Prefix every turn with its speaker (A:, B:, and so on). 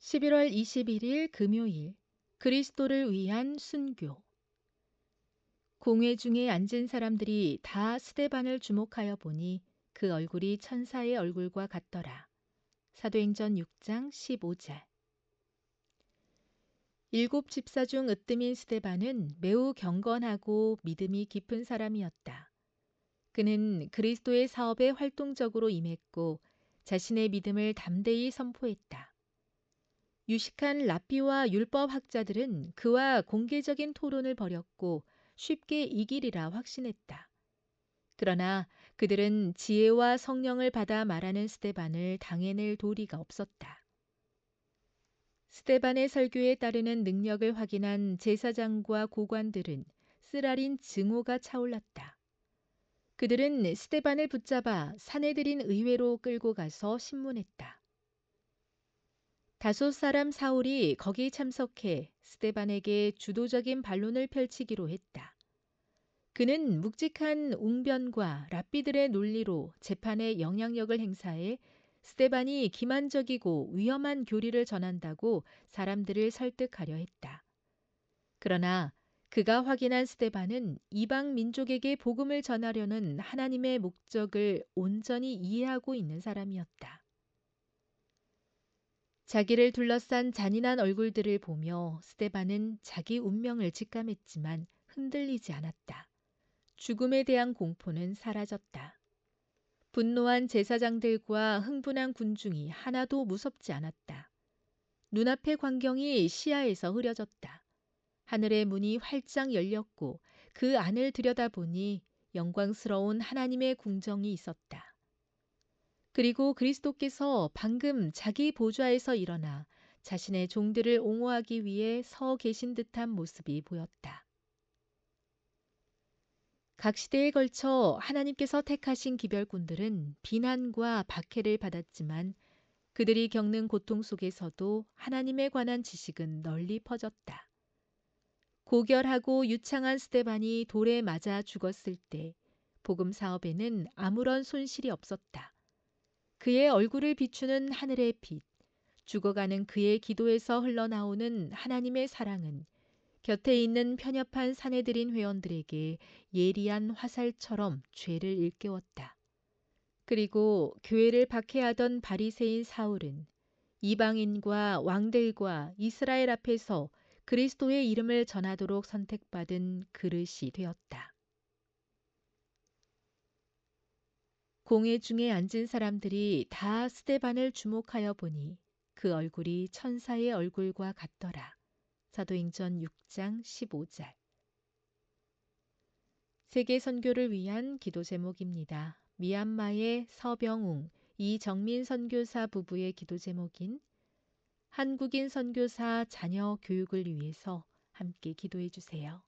A: 11월 21일 금요일 그리스도를 위한 순교 공회 중에 앉은 사람들이 다 스데반을 주목하여 보니 그 얼굴이 천사의 얼굴과 같더라. 사도행전 6장 15절 일곱 집사 중 으뜸인 스데반은 매우 경건하고 믿음이 깊은 사람이었다. 그는 그리스도의 사업에 활동적으로 임했고 자신의 믿음을 담대히 선포했다. 유식한 랍비와 율법 학자들은 그와 공개적인 토론을 벌였고 쉽게 이기리라 확신했다. 그러나 그들은 지혜와 성령을 받아 말하는 스테반을 당해낼 도리가 없었다. 스테반의 설교에 따르는 능력을 확인한 제사장과 고관들은 쓰라린 증오가 차올랐다. 그들은 스테반을 붙잡아 사내들인 의회로 끌고 가서 신문했다. 다섯 사람 사울이 거기 참석해 스테반에게 주도적인 반론을 펼치기로 했다. 그는 묵직한 웅변과 랍비들의 논리로 재판에 영향력을 행사해 스테반이 기만적이고 위험한 교리를 전한다고 사람들을 설득하려 했다. 그러나 그가 확인한 스테반은 이방 민족에게 복음을 전하려는 하나님의 목적을 온전히 이해하고 있는 사람이었다. 자기를 둘러싼 잔인한 얼굴들을 보며 스테반은 자기 운명을 직감했지만 흔들리지 않았다. 죽음에 대한 공포는 사라졌다. 분노한 제사장들과 흥분한 군중이 하나도 무섭지 않았다. 눈앞의 광경이 시야에서 흐려졌다. 하늘의 문이 활짝 열렸고 그 안을 들여다보니 영광스러운 하나님의 궁정이 있었다. 그리고 그리스도께서 방금 자기 보좌에서 일어나 자신의 종들을 옹호하기 위해 서 계신 듯한 모습이 보였다. 각 시대에 걸쳐 하나님께서 택하신 기별꾼들은 비난과 박해를 받았지만 그들이 겪는 고통 속에서도 하나님에 관한 지식은 널리 퍼졌다. 고결하고 유창한 스테반이 돌에 맞아 죽었을 때 복음 사업에는 아무런 손실이 없었다. 그의 얼굴을 비추는 하늘의 빛, 죽어가는 그의 기도에서 흘러나오는 하나님의 사랑은 곁에 있는 편협한 사내들인 회원들에게 예리한 화살처럼 죄를 일깨웠다. 그리고 교회를 박해하던 바리새인 사울은 이방인과 왕들과 이스라엘 앞에서 그리스도의 이름을 전하도록 선택받은 그릇이 되었다. 공회 중에 앉은 사람들이 다 스테반을 주목하여 보니 그 얼굴이 천사의 얼굴과 같더라. 사도행전 6장 15절. 세계 선교를 위한 기도 제목입니다. 미얀마의 서병웅, 이정민 선교사 부부의 기도 제목인 한국인 선교사 자녀 교육을 위해서 함께 기도해 주세요.